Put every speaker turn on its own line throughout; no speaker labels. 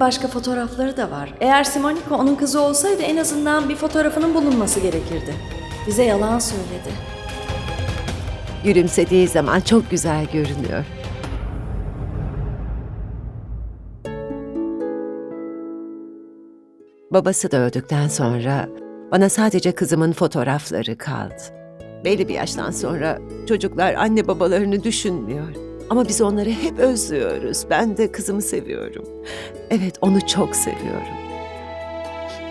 Başka fotoğrafları da var. Eğer Simonika onun kızı olsaydı en azından bir fotoğrafının bulunması gerekirdi. Bize yalan söyledi.
Gülümsediği zaman çok güzel görünüyor. Babası da öldükten sonra bana sadece kızımın fotoğrafları kaldı. Belli bir yaştan sonra çocuklar anne babalarını düşünmüyor. Ama biz onları hep özlüyoruz. Ben de kızımı seviyorum. Evet, onu çok seviyorum.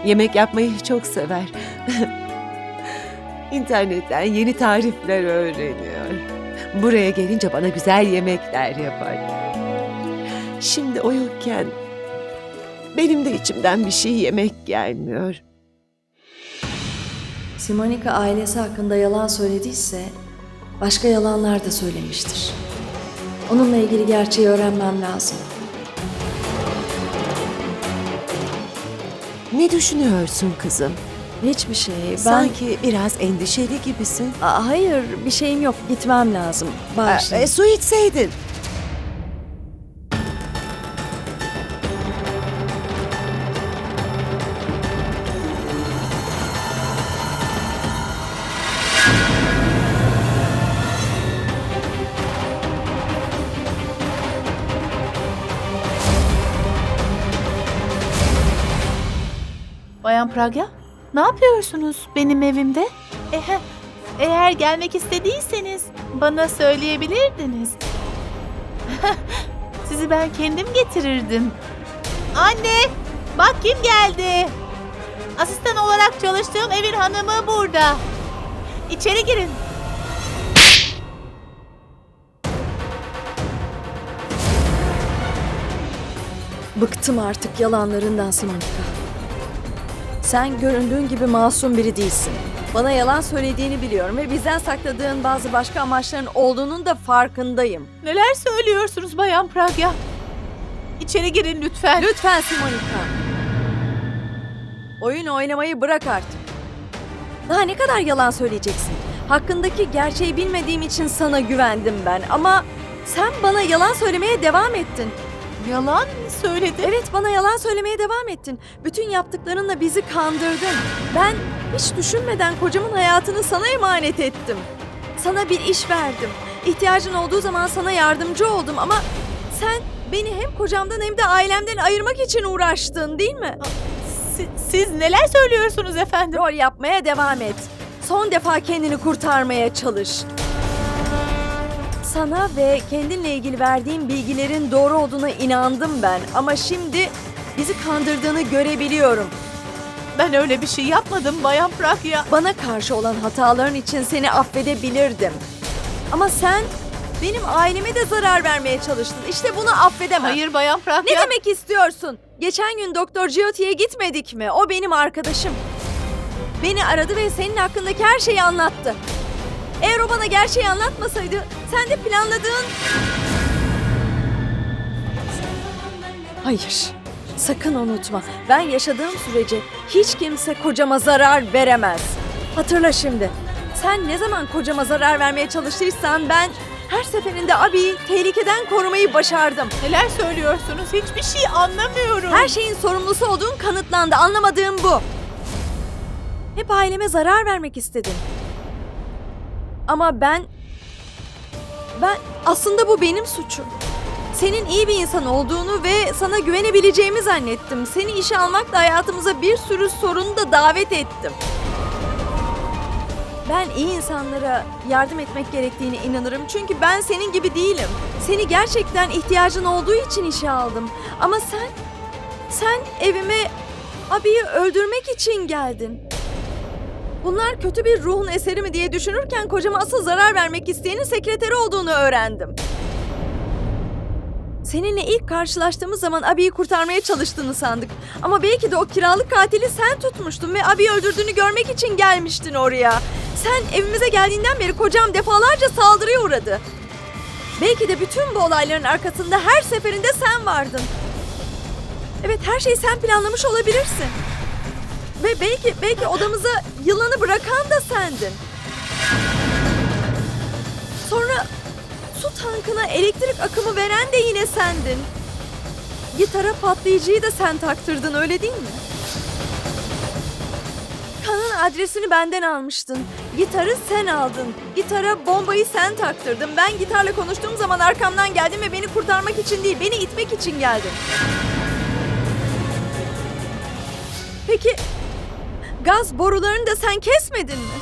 Yemek yapmayı çok sever. İnternetten yeni tarifler öğreniyor. Buraya gelince bana güzel yemekler yapar. Şimdi o yokken benim de içimden bir şey yemek gelmiyor.
Simonika ailesi hakkında yalan söylediyse başka yalanlar da söylemiştir. Onunla ilgili gerçeği öğrenmem lazım.
Ne düşünüyorsun kızım?
Hiçbir şey. Ben...
Sanki biraz endişeli gibisin.
Aa, hayır, bir şeyim yok. Gitmem lazım. Bağışlayın.
E, su içseydin.
Pragya, ne yapıyorsunuz benim evimde? Ehe, eğer gelmek istediyseniz bana söyleyebilirdiniz. Sizi ben kendim getirirdim. Anne, bak kim geldi. Asistan olarak çalıştığım evin hanımı burada. İçeri girin.
Bıktım artık yalanlarından Simonika. Sen göründüğün gibi masum biri değilsin. Bana yalan söylediğini biliyorum ve bizden sakladığın bazı başka amaçların olduğunun da farkındayım.
Neler söylüyorsunuz Bayan Pragya? İçeri girin lütfen.
Lütfen Simonika. Oyun oynamayı bırak artık. Daha ne kadar yalan söyleyeceksin? Hakkındaki gerçeği bilmediğim için sana güvendim ben ama sen bana yalan söylemeye devam ettin.
Yalan mı söyledi?
Evet bana yalan söylemeye devam ettin. Bütün yaptıklarınla bizi kandırdın. Ben hiç düşünmeden kocamın hayatını sana emanet ettim. Sana bir iş verdim. İhtiyacın olduğu zaman sana yardımcı oldum ama sen beni hem kocamdan hem de ailemden ayırmak için uğraştın değil mi?
Si- siz neler söylüyorsunuz efendim?
Rol yapmaya devam et. Son defa kendini kurtarmaya çalış. Sana ve kendinle ilgili verdiğim bilgilerin doğru olduğuna inandım ben ama şimdi bizi kandırdığını görebiliyorum.
Ben öyle bir şey yapmadım Bayan Pragya.
Bana karşı olan hataların için seni affedebilirdim. Ama sen benim aileme de zarar vermeye çalıştın. İşte bunu affedemem.
Hayır Bayan Pragya.
Ne demek istiyorsun? Geçen gün Doktor Gioti'ye gitmedik mi? O benim arkadaşım. Beni aradı ve senin hakkındaki her şeyi anlattı. Eğer o bana gerçeği anlatmasaydı sen de planladığın... Hayır. Sakın unutma. Ben yaşadığım sürece hiç kimse kocama zarar veremez. Hatırla şimdi. Sen ne zaman kocama zarar vermeye çalıştıysan ben her seferinde abiyi tehlikeden korumayı başardım.
Neler söylüyorsunuz? Hiçbir şey anlamıyorum.
Her şeyin sorumlusu olduğun kanıtlandı. Anlamadığım bu. Hep aileme zarar vermek istedin. Ama ben... Ben... Aslında bu benim suçum. Senin iyi bir insan olduğunu ve sana güvenebileceğimi zannettim. Seni işe almakla hayatımıza bir sürü sorunu da davet ettim. Ben iyi insanlara yardım etmek gerektiğine inanırım. Çünkü ben senin gibi değilim. Seni gerçekten ihtiyacın olduğu için işe aldım. Ama sen sen evime abiyi öldürmek için geldin. Bunlar kötü bir ruhun eseri mi diye düşünürken kocama asıl zarar vermek isteyenin sekreteri olduğunu öğrendim. Seninle ilk karşılaştığımız zaman abiyi kurtarmaya çalıştığını sandık. Ama belki de o kiralık katili sen tutmuştun ve abiyi öldürdüğünü görmek için gelmiştin oraya. Sen evimize geldiğinden beri kocam defalarca saldırıya uğradı. Belki de bütün bu olayların arkasında her seferinde sen vardın. Evet her şeyi sen planlamış olabilirsin. Ve belki belki odamıza yılanı bırakan da sendin. Sonra su tankına elektrik akımı veren de yine sendin. Gitara patlayıcıyı da sen taktırdın öyle değil mi? Kan'ın adresini benden almıştın. Gitarı sen aldın. Gitara bombayı sen taktırdın. Ben gitarla konuştuğum zaman arkamdan geldin ve beni kurtarmak için değil, beni itmek için geldin. Peki gaz borularını da sen kesmedin mi?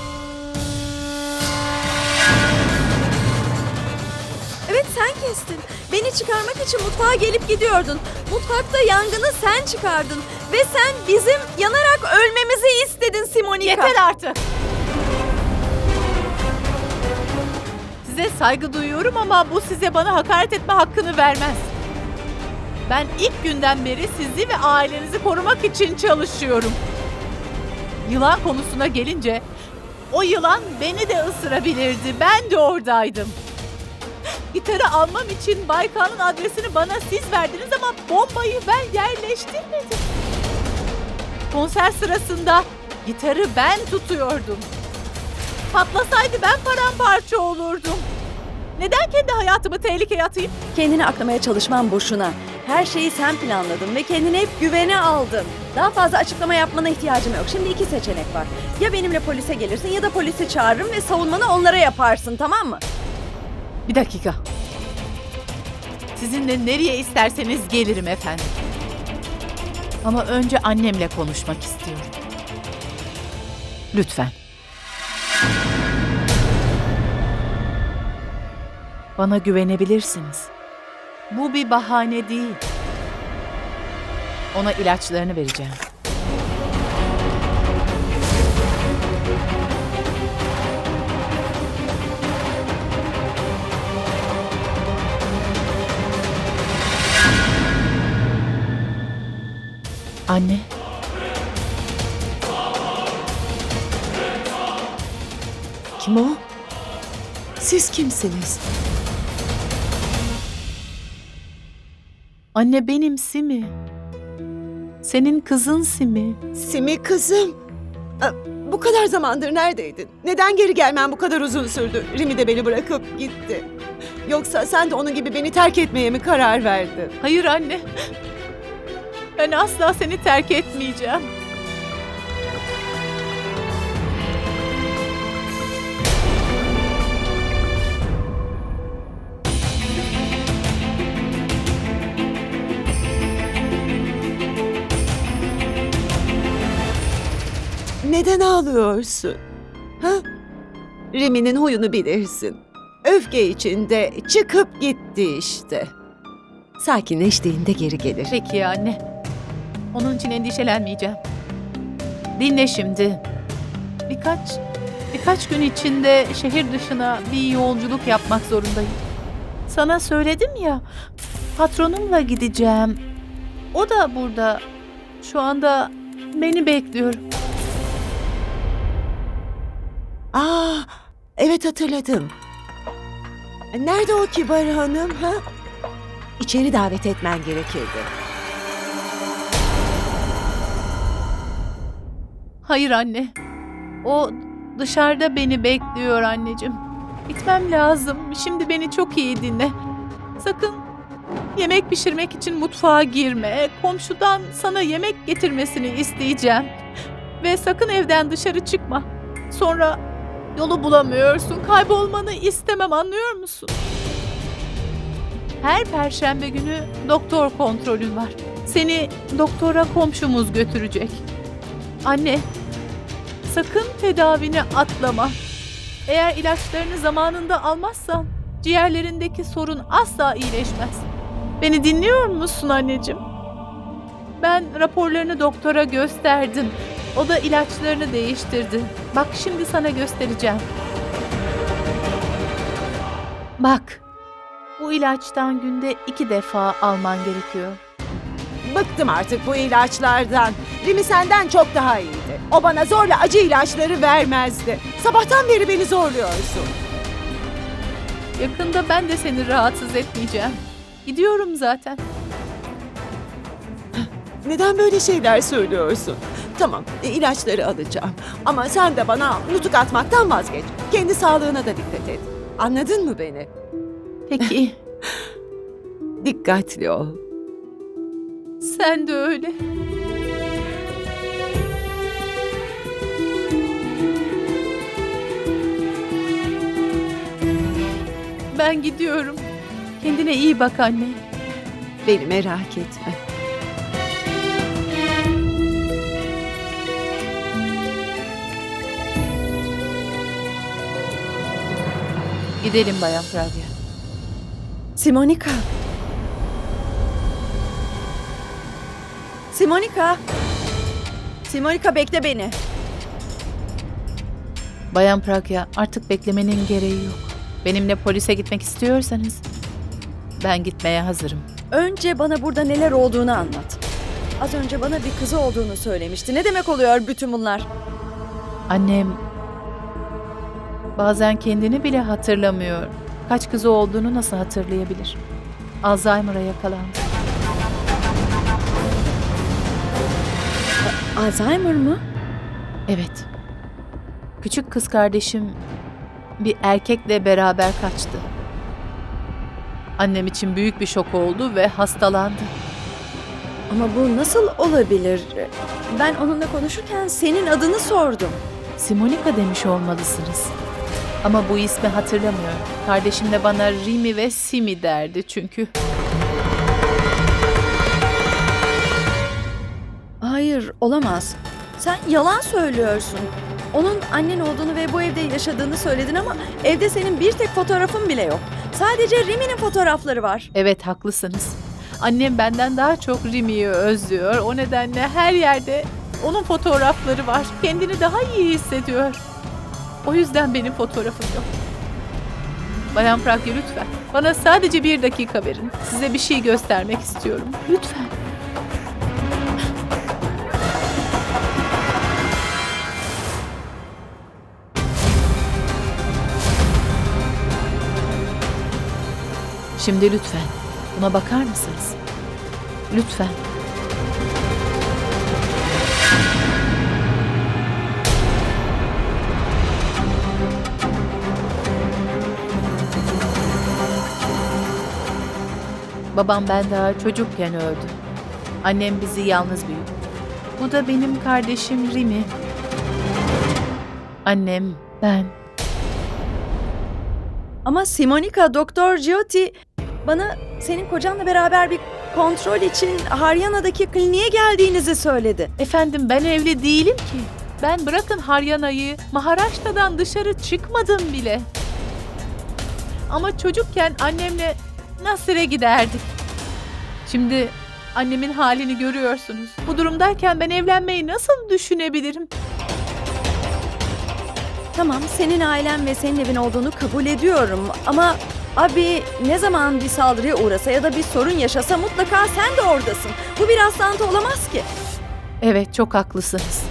Evet sen kestin. Beni çıkarmak için mutfağa gelip gidiyordun. Mutfakta yangını sen çıkardın. Ve sen bizim yanarak ölmemizi istedin Simonika.
Yeter artık. Size saygı duyuyorum ama bu size bana hakaret etme hakkını vermez. Ben ilk günden beri sizi ve ailenizi korumak için çalışıyorum. Yılan konusuna gelince o yılan beni de ısırabilirdi. Ben de oradaydım. Gitarı almam için Baykan'ın adresini bana siz verdiniz ama bombayı ben yerleştirmedim. Konser sırasında gitarı ben tutuyordum. Patlasaydı ben paramparça olurdum. Neden kendi hayatımı tehlikeye atayım?
Kendini aklamaya çalışman boşuna. Her şeyi sen planladın ve kendini hep güvene aldın. Daha fazla açıklama yapmana ihtiyacım yok. Şimdi iki seçenek var. Ya benimle polise gelirsin ya da polisi çağırırım ve savunmanı onlara yaparsın tamam mı?
Bir dakika. Sizinle nereye isterseniz gelirim efendim. Ama önce annemle konuşmak istiyorum. Lütfen. Bana güvenebilirsiniz. Bu bir bahane değil. Ona ilaçlarını vereceğim. Anne.
Kim o? Siz kimsiniz?
Anne benim Simi. Senin kızın Simi.
Simi kızım. Aa, Bu kadar zamandır neredeydin? Neden geri gelmen bu kadar uzun sürdü? Rimi de beni bırakıp gitti. Yoksa sen de onun gibi beni terk etmeye mi karar verdin?
Hayır anne. Ben asla seni terk etmeyeceğim.
Neden ağlıyorsun? Ha? Rimi'nin huyunu bilirsin. Öfke içinde çıkıp gitti işte. Sakinleştiğinde geri gelir.
Peki anne. Onun için endişelenmeyeceğim. Dinle şimdi. Birkaç birkaç gün içinde şehir dışına bir yolculuk yapmak zorundayım. Sana söyledim ya. Patronumla gideceğim. O da burada. Şu anda beni bekliyor.
Aa, evet hatırladım. Nerede o kibar hanım ha? İçeri davet etmen gerekirdi.
Hayır anne. O dışarıda beni bekliyor anneciğim. Gitmem lazım. Şimdi beni çok iyi dinle. Sakın yemek pişirmek için mutfağa girme. Komşudan sana yemek getirmesini isteyeceğim. Ve sakın evden dışarı çıkma. Sonra yolu bulamıyorsun. Kaybolmanı istemem anlıyor musun? Her perşembe günü doktor kontrolün var. Seni doktora komşumuz götürecek. Anne, sakın tedavini atlama. Eğer ilaçlarını zamanında almazsan ciğerlerindeki sorun asla iyileşmez. Beni dinliyor musun anneciğim? Ben raporlarını doktora gösterdim. O da ilaçlarını değiştirdi. Bak şimdi sana göstereceğim. Bak, bu ilaçtan günde iki defa alman gerekiyor.
Bıktım artık bu ilaçlardan. Rimi senden çok daha iyiydi. O bana zorla acı ilaçları vermezdi. Sabahtan beri beni zorluyorsun.
Yakında ben de seni rahatsız etmeyeceğim. Gidiyorum zaten.
Neden böyle şeyler söylüyorsun? Tamam, e, ilaçları alacağım. Ama sen de bana nutuk atmaktan vazgeç. Kendi sağlığına da dikkat et. Anladın mı beni?
Peki.
Dikkatli ol.
Sen de öyle. Ben gidiyorum. Kendine iyi bak anne.
Beni merak etme.
Gidelim Bayan Pragya.
Simonika. Simonika. Simonika bekle beni.
Bayan Pragya artık beklemenin gereği yok. Benimle polise gitmek istiyorsanız ben gitmeye hazırım.
Önce bana burada neler olduğunu anlat. Az önce bana bir kızı olduğunu söylemişti. Ne demek oluyor bütün bunlar?
Annem bazen kendini bile hatırlamıyor. Kaç kızı olduğunu nasıl hatırlayabilir? Alzheimer'a yakalandı.
Alzheimer mı?
Evet. Küçük kız kardeşim bir erkekle beraber kaçtı. Annem için büyük bir şok oldu ve hastalandı.
Ama bu nasıl olabilir? Ben onunla konuşurken senin adını sordum.
Simonika demiş olmalısınız. Ama bu ismi hatırlamıyorum. Kardeşim de bana Rimi ve Simi derdi çünkü.
Hayır, olamaz. Sen yalan söylüyorsun. Onun annen olduğunu ve bu evde yaşadığını söyledin ama evde senin bir tek fotoğrafın bile yok. Sadece Rimi'nin fotoğrafları var.
Evet haklısınız. Annem benden daha çok Rimi'yi özlüyor. O nedenle her yerde onun fotoğrafları var. Kendini daha iyi hissediyor. O yüzden benim fotoğrafım yok. Bayan Pragya lütfen. Bana sadece bir dakika verin. Size bir şey göstermek istiyorum. Lütfen. Şimdi lütfen buna bakar mısınız? Lütfen. Babam ben daha çocukken öldü. Annem bizi yalnız büyüttü. Bu da benim kardeşim Rimi. Annem, ben.
Ama Simonika, Doktor Giotti bana senin kocanla beraber bir kontrol için Haryana'daki kliniğe geldiğinizi söyledi.
Efendim ben evli değilim ki. Ben bırakın Haryana'yı Maharashtra'dan dışarı çıkmadım bile. Ama çocukken annemle Nasir'e giderdik. Şimdi annemin halini görüyorsunuz. Bu durumdayken ben evlenmeyi nasıl düşünebilirim?
Tamam, senin ailen ve senin evin olduğunu kabul ediyorum ama abi ne zaman bir saldırıya uğrasa ya da bir sorun yaşasa mutlaka sen de oradasın. Bu bir rastlantı olamaz ki.
Evet çok haklısınız.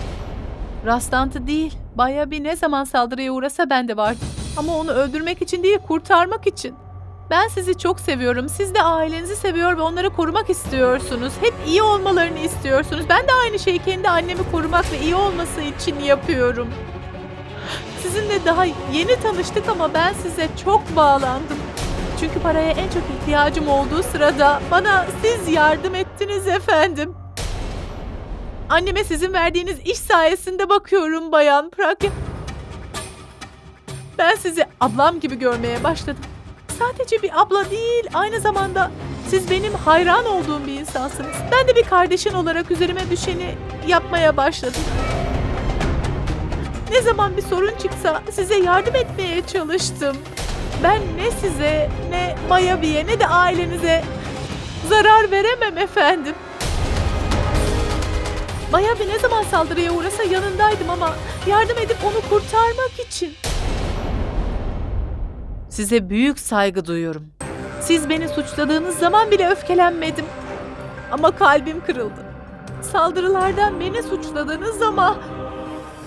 Rastlantı değil. Baya bir ne zaman saldırıya uğrasa ben de vardım. Ama onu öldürmek için değil kurtarmak için. Ben sizi çok seviyorum. Siz de ailenizi seviyor ve onları korumak istiyorsunuz. Hep iyi olmalarını istiyorsunuz. Ben de aynı şeyi kendi annemi korumak ve iyi olması için yapıyorum. Sizinle daha yeni tanıştık ama ben size çok bağlandım. Çünkü paraya en çok ihtiyacım olduğu sırada bana siz yardım ettiniz efendim. Anneme sizin verdiğiniz iş sayesinde bakıyorum Bayan Pragya. Ben sizi ablam gibi görmeye başladım. Sadece bir abla değil, aynı zamanda siz benim hayran olduğum bir insansınız. Ben de bir kardeşin olarak üzerime düşeni yapmaya başladım. Ne zaman bir sorun çıksa size yardım etmeye çalıştım. Ben ne size, ne Mayavi'ye, ne de ailenize zarar veremem efendim. Mayavi ne zaman saldırıya uğrasa yanındaydım ama yardım edip onu kurtarmak için. Size büyük saygı duyuyorum. Siz beni suçladığınız zaman bile öfkelenmedim. Ama kalbim kırıldı. Saldırılardan beni suçladınız ama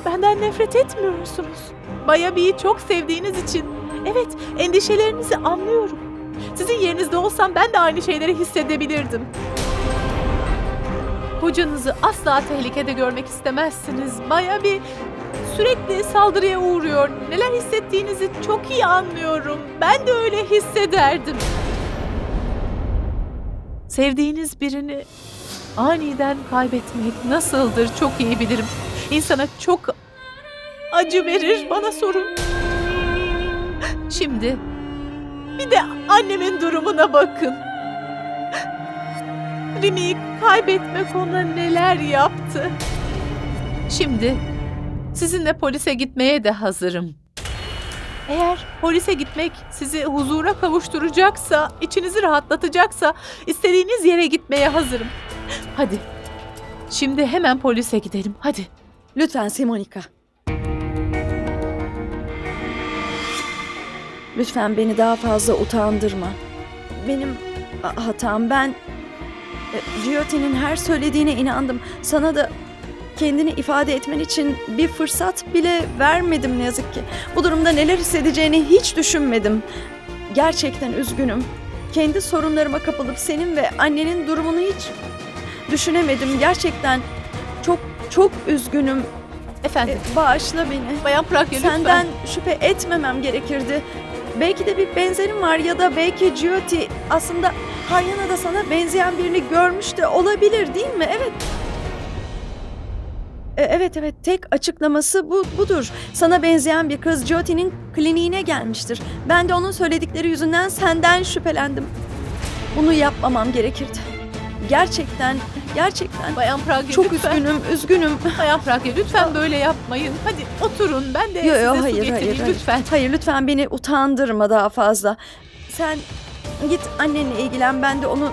benden nefret etmiyorsunuz. Bayabi'yi çok sevdiğiniz için evet endişelerinizi anlıyorum. Sizin yerinizde olsam ben de aynı şeyleri hissedebilirdim. Kocanızı asla tehlikede görmek istemezsiniz. Baya bir sürekli saldırıya uğruyor. Neler hissettiğinizi çok iyi anlıyorum. Ben de öyle hissederdim. Sevdiğiniz birini aniden kaybetmek nasıldır çok iyi bilirim. İnsana çok acı verir bana sorun. Şimdi bir de annemin durumuna bakın. Rimi'yi kaybetmek ona neler yaptı. Şimdi sizinle polise gitmeye de hazırım. Eğer polise gitmek sizi huzura kavuşturacaksa, içinizi rahatlatacaksa istediğiniz yere gitmeye hazırım. Hadi. Şimdi hemen polise gidelim. Hadi.
Lütfen Simonika. Lütfen beni daha fazla utandırma. Benim hatam ben e, her söylediğine inandım. Sana da kendini ifade etmen için bir fırsat bile vermedim ne yazık ki. Bu durumda neler hissedeceğini hiç düşünmedim. Gerçekten üzgünüm. Kendi sorunlarıma kapılıp senin ve annenin durumunu hiç düşünemedim. Gerçekten çok çok üzgünüm.
Efendim.
E, bağışla beni.
Bayan Pragya lütfen.
Senden şüphe etmemem gerekirdi. Belki de bir benzerim var ya da belki Giotti aslında Haryana da sana benzeyen birini görmüş de olabilir değil mi? Evet. E, Evet evet tek açıklaması bu budur. Sana benzeyen bir kız Giotti'nin kliniğine gelmiştir. Ben de onun söyledikleri yüzünden senden şüphelendim. Bunu yapmamam gerekirdi. Gerçekten, gerçekten
Bayan Pragya
çok
lütfen.
üzgünüm, üzgünüm.
Bayan Pragya lütfen böyle yapmayın. Hadi oturun. Ben de
Yo,
size
yo,
su
hayır,
getireyim
hayır, hayır.
lütfen.
Hayır lütfen beni utandırma daha fazla. Sen git annenle ilgilen. Ben de onu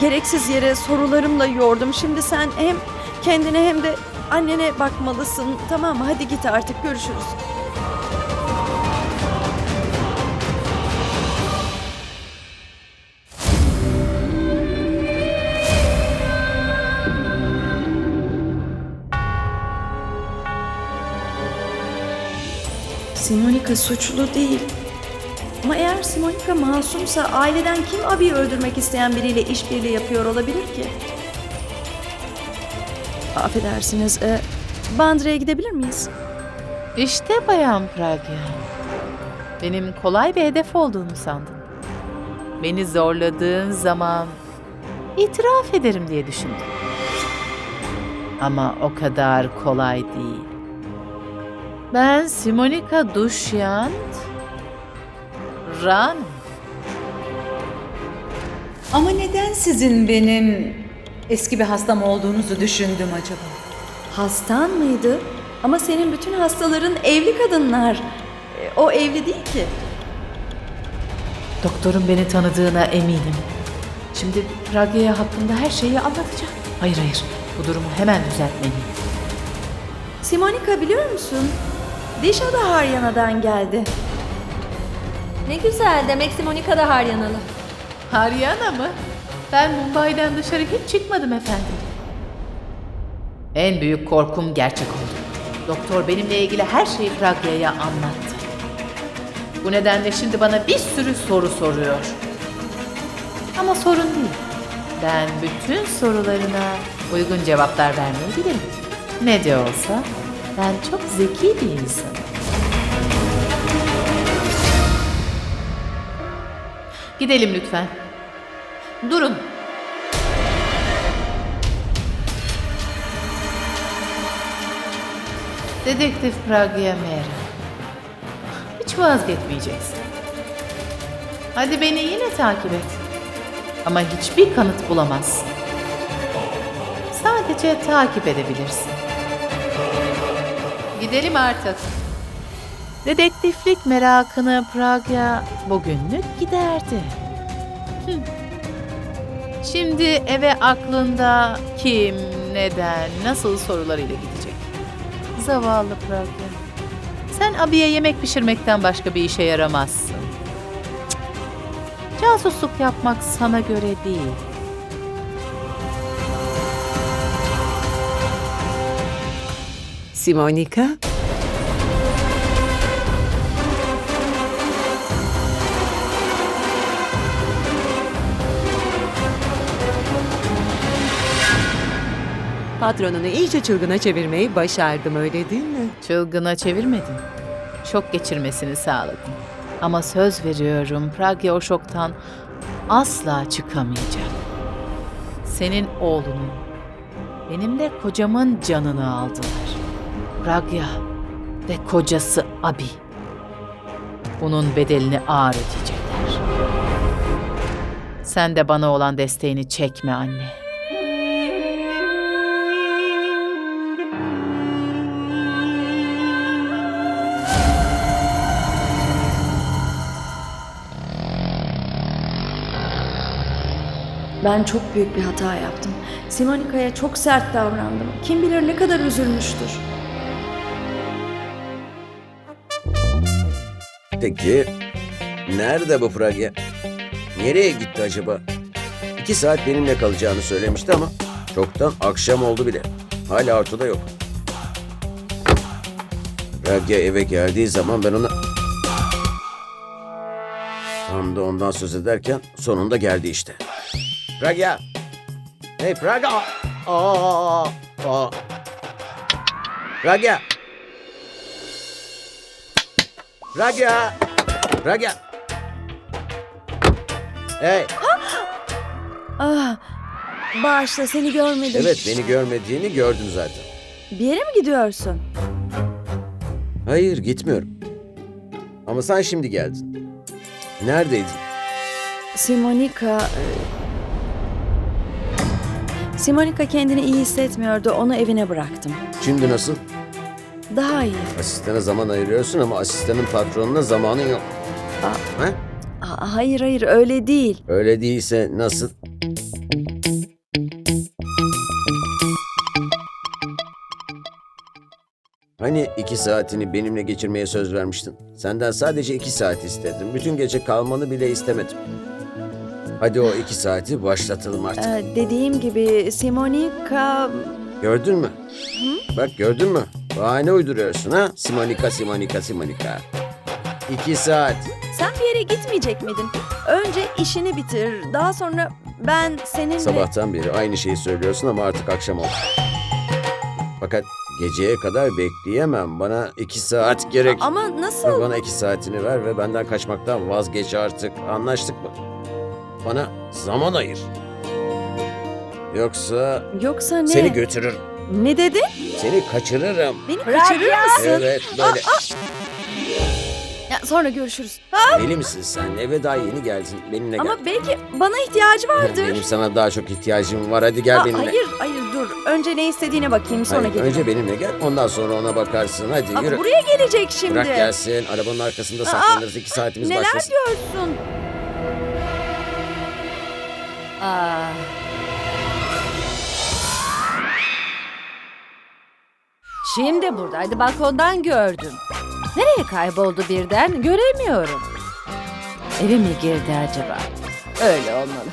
gereksiz yere sorularımla yordum. Şimdi sen hem kendine hem de annene bakmalısın. Tamam mı? Hadi git artık. Görüşürüz. Simonika suçlu değil. Ama eğer Simonika masumsa aileden kim abiyi öldürmek isteyen biriyle işbirliği yapıyor olabilir ki? Affedersiniz, e, Bandre'ye gidebilir miyiz?
İşte Bayan Pragya. Benim kolay bir hedef olduğumu sandın. Beni zorladığın zaman itiraf ederim diye düşündüm. Ama o kadar kolay değil. Ben Simonika Dushyant Ran.
Ama neden sizin benim eski bir hastam olduğunuzu düşündüm acaba?
Hastan mıydı? Ama senin bütün hastaların evli kadınlar. E, o evli değil ki.
Doktorun beni tanıdığına eminim. Şimdi Pragya'ya hakkında her şeyi anlatacak. Hayır hayır, bu durumu hemen düzeltmeliyim.
Simonika biliyor musun? Dişa da Haryana'dan geldi.
Ne güzel demek Simonika da Haryanalı.
Haryana mı? Ben Mumbai'den dışarı hiç çıkmadım efendim. En büyük korkum gerçek oldu. Doktor benimle ilgili her şeyi Pragya'ya anlattı. Bu nedenle şimdi bana bir sürü soru soruyor. Ama sorun değil. Ben bütün sorularına uygun cevaplar vermeyi bilirim. Ne de olsa ben çok zeki bir insanım. Gidelim lütfen. Durun. Dedektif Pragya Mera. Hiç vazgeçmeyeceksin. Hadi beni yine takip et. Ama hiçbir kanıt bulamazsın. Sadece takip edebilirsin. Gidelim artık. Dedektiflik merakını Pragya bugünlük giderdi. Şimdi eve aklında kim, neden, nasıl sorularıyla gidecek. Zavallı Pragya. Sen abiye yemek pişirmekten başka bir işe yaramazsın. Cık. Casusluk yapmak sana göre değil.
Simonika? Patronunu iyice çılgına çevirmeyi başardım öyle değil mi?
Çılgına çevirmedim. Şok geçirmesini sağladım. Ama söz veriyorum Pragya o şoktan asla çıkamayacak. Senin oğlunun Benim de kocamın canını aldılar. Pragya ve kocası Abi. Bunun bedelini ağır ödeyecekler. Sen de bana olan desteğini çekme anne.
Ben çok büyük bir hata yaptım. Simonika'ya çok sert davrandım. Kim bilir ne kadar üzülmüştür.
Peki nerede bu Pragya? Nereye gitti acaba? İki saat benimle kalacağını söylemişti ama çoktan akşam oldu bile. Hala ortada yok. Pragya eve geldiği zaman ben ona... Tam da ondan söz ederken sonunda geldi işte. Pragya! Hey Pragya! Aa, aa. Pragya! Pragya! Pragya! Hey!
Ah, bağışla seni görmedim.
Evet beni görmediğini gördüm zaten.
Bir yere mi gidiyorsun?
Hayır gitmiyorum. Ama sen şimdi geldin. Neredeydin?
Simonika... e, Simonika kendini iyi hissetmiyordu. Onu evine bıraktım.
Şimdi nasıl?
Daha iyi.
Asistana zaman ayırıyorsun ama asistanın patronuna zamanın yok.
Aa.
Ha?
Aa, hayır hayır öyle değil.
Öyle değilse nasıl? Hani iki saatini benimle geçirmeye söz vermiştin? Senden sadece iki saat istedim. Bütün gece kalmanı bile istemedim. Hadi o iki saati başlatalım artık.
Ee, dediğim gibi Simonika...
Gördün mü? Bak gördün mü? Bahane uyduruyorsun ha? Simonika, Simonika, Simonika. İki saat.
Sen bir yere gitmeyecek miydin? Önce işini bitir. Daha sonra ben seninle...
Sabahtan beri aynı şeyi söylüyorsun ama artık akşam oldu. Fakat geceye kadar bekleyemem. Bana iki saat gerek.
Ama nasıl?
Bana iki saatini ver ve benden kaçmaktan vazgeç artık. Anlaştık mı? Bana zaman ayır. Yoksa
Yoksa ne?
seni götürürüm.
ne dedin?
Seni kaçırırım.
Beni kaçırır mısın?
Evet böyle.
Ya, sonra görüşürüz.
Deli misin sen? Eve daha yeni geldin. Benimle gel.
Ama belki bana ihtiyacı vardır.
Benim sana daha çok ihtiyacım var. Hadi gel
Aa,
benimle.
hayır, hayır dur. Önce ne istediğine bakayım sonra
Hayır,
geleceğim.
önce benimle gel. Ondan sonra ona bakarsın. Hadi
Aa,
yürü.
buraya gelecek şimdi.
Bırak gelsin. Arabanın arkasında
Aa,
saklanırız. İki saatimiz
Neler
başlasın.
diyorsun?
Aa. Şimdi buradaydı balkondan gördüm. Nereye kayboldu birden göremiyorum. Eve mi girdi acaba? Öyle olmalı.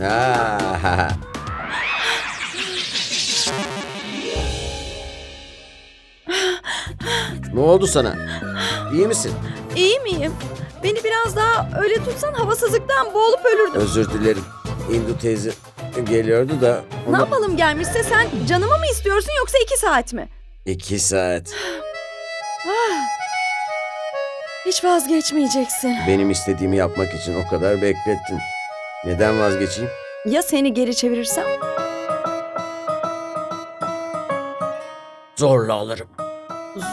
Ha. Ne oldu sana? İyi misin?
İyi miyim? Beni biraz daha öyle tutsan havasızlıktan boğulup ölürdüm.
Özür dilerim. Hindu teyze geliyordu da
Ne
ona...
yapalım gelmişse sen canımı mı istiyorsun yoksa iki saat mi?
İki saat.
Hiç vazgeçmeyeceksin.
Benim istediğimi yapmak için o kadar beklettin. Neden vazgeçeyim?
Ya seni geri çevirirsem?
Zorla alırım.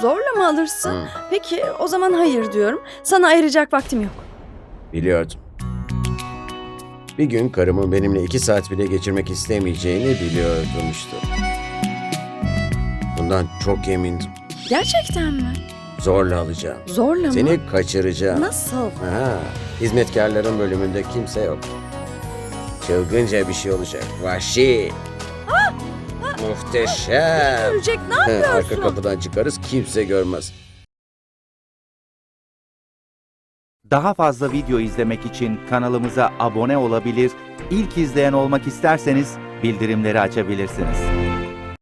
Zorla mı alırsın?
Hı.
Peki o zaman hayır diyorum. Sana ayıracak vaktim yok.
Biliyordum. Bir gün karımın benimle iki saat bile geçirmek istemeyeceğini biliyordum işte. Bundan çok emindim.
Gerçekten mi?
Zorla alacağım.
Zorla mı?
Seni kaçıracağım.
Nasıl?
Ha, hizmetkarların bölümünde kimse yok. Çılgınca bir şey olacak. Vahşi. Muhteşem.
Görecek ne
He,
yapıyorsun?
Arka kapıdan çıkarız kimse görmez.
Daha fazla video izlemek için kanalımıza abone olabilir, ilk izleyen olmak isterseniz bildirimleri açabilirsiniz.